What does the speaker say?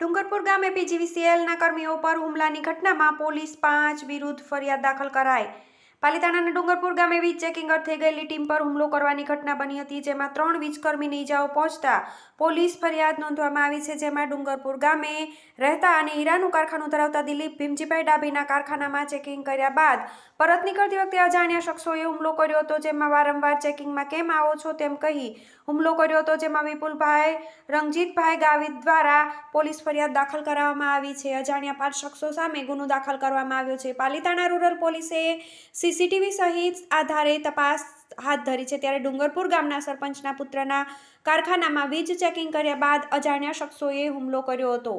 ડુંગરપુર ગામે પીજીવીસીએલના કર્મીઓ પર હુમલાની ઘટનામાં પોલીસ પાંચ વિરુદ્ધ ફરિયાદ દાખલ કરાઈ. પાલિતાણાના ડુંગરપુર ગામે વીજ ચેકિંગ અર્થે ગયેલી ટીમ પર હુમલો કરવાની ઘટના બની હતી, જેમાં ત્રણ વીજકર્મીને ઈજાઓ પહોંચતા પોલીસ ફરિયાદ નોંધવામાં આવી છે, જેમાં ડુંગરપુર ગામે રહેતા અને હીરાનું કારખાનું ધરાવતા દિલીપ ભીમજીભાઈ ડાભીના કારખાનામાં ચેકિંગ કર્યા બાદ પરત નીકળતી વખતે અજાણ્યા શખ્સોએ હુમલો કર્યો હતો, જેમાં વારંવાર ચેકિંગમાં કેમ આવો છો તેમ કહી હુમલો કર્યો હતો, જેમાં વિપુલભાઈ રંગજીતભાઈ ગાવિત દ્વારા પોલીસ ફરિયાદ દાખલ કરાવવામાં આવી છે. અજાણ્યા પાંચ શખ્સો સામે ગુનો દાખલ કરવામાં આવ્યો છે. પાલિતાણા રૂરલ પોલીસે સીસીટીવી સહિત આધારે તપાસ હાથ ધરી છે ત્યારે ડુંગરપુર ગામના સરપંચના પુત્રના કારખાનામાં વીજ ચેકિંગ કર્યા બાદ અજાણ્યા શખ્સોએ હુમલો કર્યો હતો.